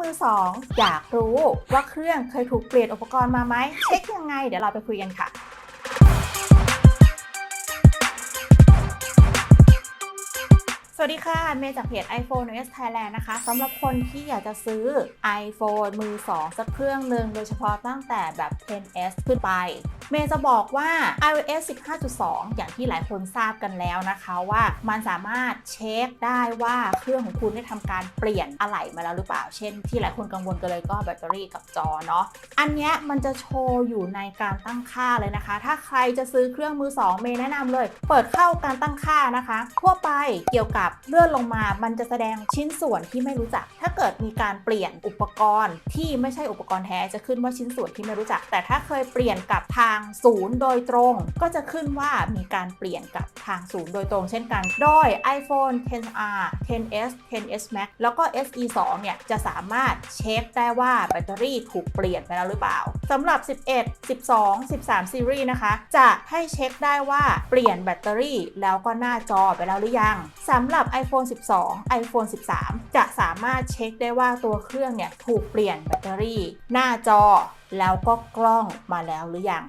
มือสองอยากรู้ว่าเครื่องเคยถูกเปลี่ยนอุปกรณ์มาไหมเช็คยังไง เดี๋ยวเราไปคุยกันค่ะสวัสดีค่ะ เมย์จากเพจ iPhone OS Thailand นะคะสำหรับคนที่อยากจะซื้อ iPhone มือ 2 สักเครื่องหนึ่งโดยเฉพาะตั้งแต่แบบ 10s ขึ้นไป เมย์จะบอกว่า iOS 15.2 อย่างที่หลายคนทราบกันแล้วนะคะว่ามันสามารถเช็คได้ว่าเครื่องของคุณได้ทำการเปลี่ยนอะไหล่มาแล้วหรือเปล่า เช่นที่หลายคนกังวลกันเลยก็แบตเตอรี่กับจอเนาะ อันนี้มันจะโชว์อยู่ในการตั้งค่าเลยนะคะ ถ้าใครจะซื้อเครื่องมือ 2 เมย์แนะนำเลย เปิดเข้าการตั้งค่านะคะ ทั่วไปเกี่ยวกับเลื่อนลงมา มันจะแสดงชิ้นส่วนที่ไม่รู้จัก ถ้าเกิดมีการเปลี่ยนอุปกรณ์ที่ไม่ใช่อุปกรณ์แท้จะขึ้นว่าชิ้นส่วนที่ไม่รู้จัก แต่ถ้าเคยเปลี่ยนกับทางางศูนย์โดยตรง ก็จะขึ้นว่ามีการเปลี่ยนกับทางศูนย์โดยตรงเช่นกัน โดย iPhone 10R 10s 10s Max แล้วก็ SE 2เนี่ยจะสามารถเช็คได้ว่าแบตเตอรี่ถูกเปลี่ยนไปแล้วหรือเปล่าสำหรับ 11 12 13 ซีรีส์นะคะ จะให้เช็คได้ว่าเปลี่ยนแบตเตอรี่แล้วก็หน้าจอไปแล้วหรือยังสำหรับ iPhone 12 iPhone 13 จะสามารถเช็คได้ว่าตัวเครื่องเนี่ยถูกเปลี่ยนแบตเตอรี่ หน้าจอแล้วก็กล้องมาแล้วหรือยัง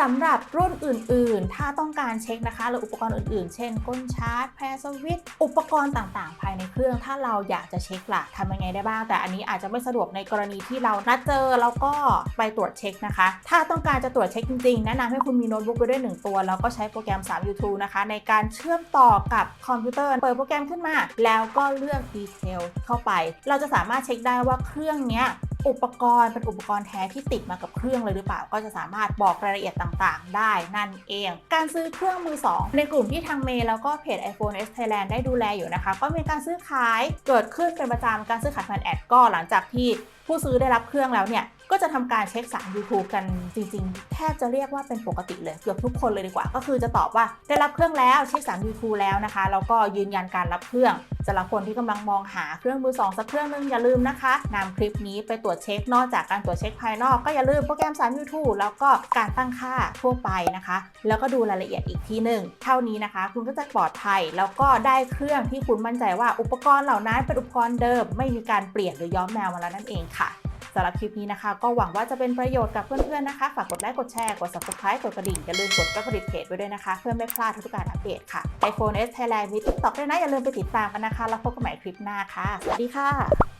สำหรับรุ่นอื่นๆ ถ้าต้องการเช็คนะคะหรืออุปกรณ์อื่นๆ เช่นก้นชาร์จแพรสวิตอุปกรณ์ต่างๆ ภายในเครื่อง ถ้าเราอยากจะเช็คล่ะทำยังไงได้บ้าง แต่อันนี้อาจจะไม่สะดวกในกรณีที่เรานัดเจอแล้วก็ไปตรวจเช็คนะคะ ถ้าต้องการจะตรวจเช็คจริงๆ แนะนำให้คุณมีโน้ตบุ๊กไปด้วยหนึ่งตัว แล้วก็ใช้โปรแกรม 3 YouTube นะคะ ในการเชื่อมต่อกับคอมพิวเตอร์เปิดโปรแกรมขึ้นมา แล้วก็เลือกดีเทลเข้าไป เราจะสามารถเช็คได้ว่าเครื่องเนี้ย อุปกรณ์เป็นอุปกรณ์แท้ที่ติดมากับเครื่องเลยหรือเปล่า ก็จะสามารถบอกรายละเอียดต่างๆ ได้นั่นเอง การซื้อเครื่องมือ 2 ในกลุ่มที่ทางเมย์แล้วก็เพจ iPhone S Thailand ได้ดูแลอยู่นะคะ ก็มีการซื้อขายเกิดขึ้นเป็นประจำการซื้อขายผ่านแอดก็หลังจากที่ผู้ซื้อได้รับเครื่องแล้วเนี่ย ก็จะทำการเช็คสาร YouTube กันจริง ๆ แทบจะเรียกว่าเป็นปกติเลยเกือบทุกคนเลยดีกว่า ก็คือจะตอบว่าได้รับเครื่องแล้วเช็คสาร YouTube แล้วนะคะแล้วก็ยืนยันการรับเครื่องสำหรับคนที่กำลังมองหาเครื่องมือ2สักเครื่องนึงอย่าลืมนะคะนำคลิปนี้ไปตรวจเช็คนอกจากการตรวจเช็คภายนอกก็อย่าลืมโปรแกรมสาร YouTube แล้วก็การตั้งค่าทั่วไปนะคะ แล้วก็ดูรายละเอียดอีกทีหนึ่งเท่านี้นะคะ คุณก็จะปลอดภัยแล้วก็ได้เครื่องที่คุณมั่นใจว่าอุปกรณ์เหล่านั้นเป็นอุปกรณ์เดิม ไม่มีการเปลี่ยนหรือย้อมแมวมาแล้วนั่นเองค่ะ สำหรับคลิปนี้นะคะ ก็หวังว่าจะเป็นประโยชน์กับเพื่อนๆนะคะ ฝากกดไลค์กดแชร์กด subscribe กดกระดิ่ง อย่าลืมกดกระดิ่งเพจไว้ด้วยนะคะ เพื่อไม่พลาดทุกการอัปเดตค่ะไอโฟนเอสไทยแลนด์มี TikTok ด้วยนะอย่าลืมไปติดตามกันนะคะ แล้วพบกันใหม่คลิปหน้าค่ะ สวัสดีค่ะ